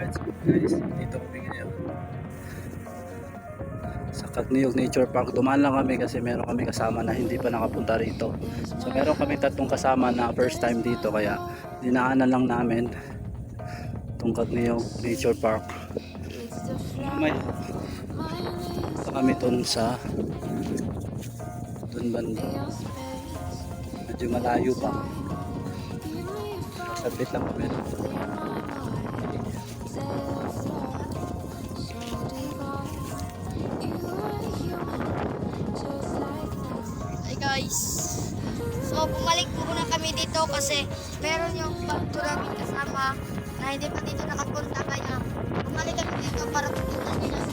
Alright, so guys, dito kami ngayon. Sa Cagneyog Nature Park, dumaan lang kami kasi meron kami kasama na hindi pa nakapunta rito. So meron kami tatlong kasama na first time dito kaya dinaanan lang namin itong Cagneyog Nature Park. May punta kami dun sa dun banda. Medyo malayo pa. Sabit lang kami. Guys. So bumalik muna kami dito kasi meron yung bagto namin kasama na hindi pa dito nakapunta kaya bumalik kami dito para pupunta nila.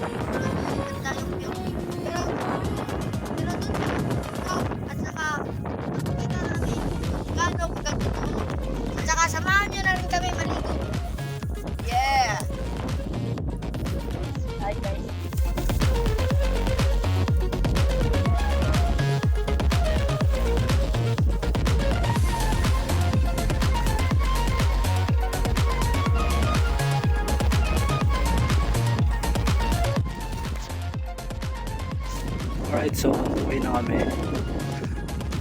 Alright, so uwi na kami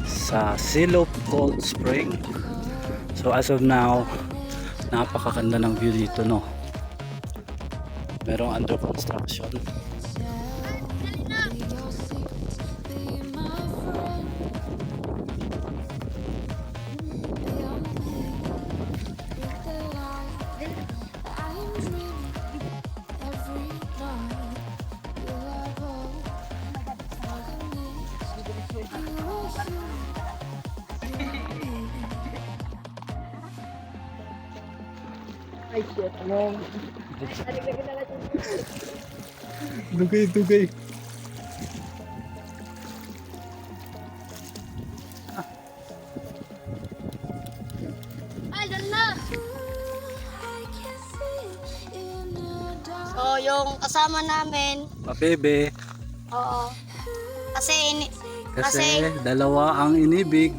sa Silop Cold Spring. So as of now, napakaganda ng view dito, no? Merong under construction. Dugay, dugay. So, yung kasama namin, Mabebe. oo. Kasi, ini- Kasi, Kasi- dalawa ang inibig.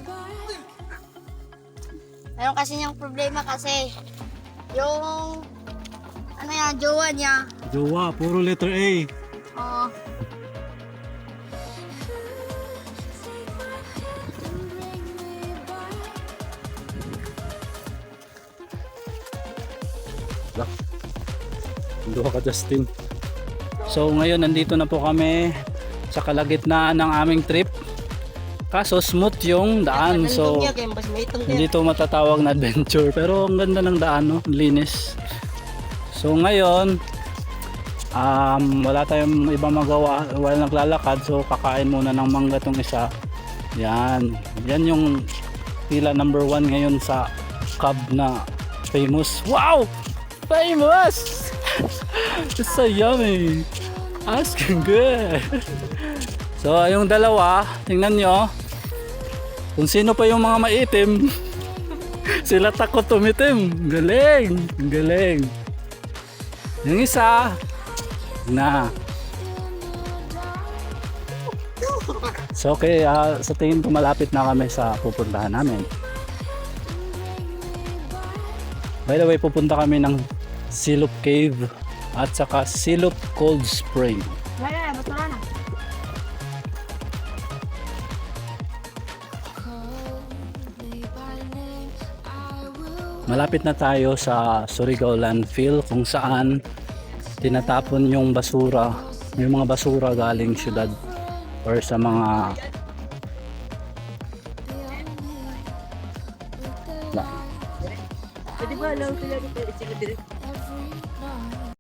meron kasi niyang problema kasi yung ano yan, jowa niya. Jowa, puro letter A. Oo. Duha ka Justin. So ngayon nandito na po kami sa kalagitnaan ng aming trip. Kaso smooth yung daan. So hindi to matatawag na adventure pero ang ganda ng daan no, linis. So ngayon um, wala tayong ibang magawa, wala naglalakad so kakain muna ng mangga tong isa. Yan. Yan yung pila number one ngayon sa cub na famous. Wow! Famous! It's so yummy. Asking good. So, yung dalawa, tingnan nyo. Kung sino pa yung mga maitim, sila takot tumitim. Galing. Galing. Yung isa, na. So, okay, ah, sa tingin ko malapit na kami sa pupuntahan namin. By the way, pupunta kami ng Silop Cave at saka Silop Cold Spring. Wala, Malapit na tayo sa Surigao Landfill kung saan tinatapon yung basura, yung mga basura galing syudad or sa mga Pwede ba alam sila dito sila direct?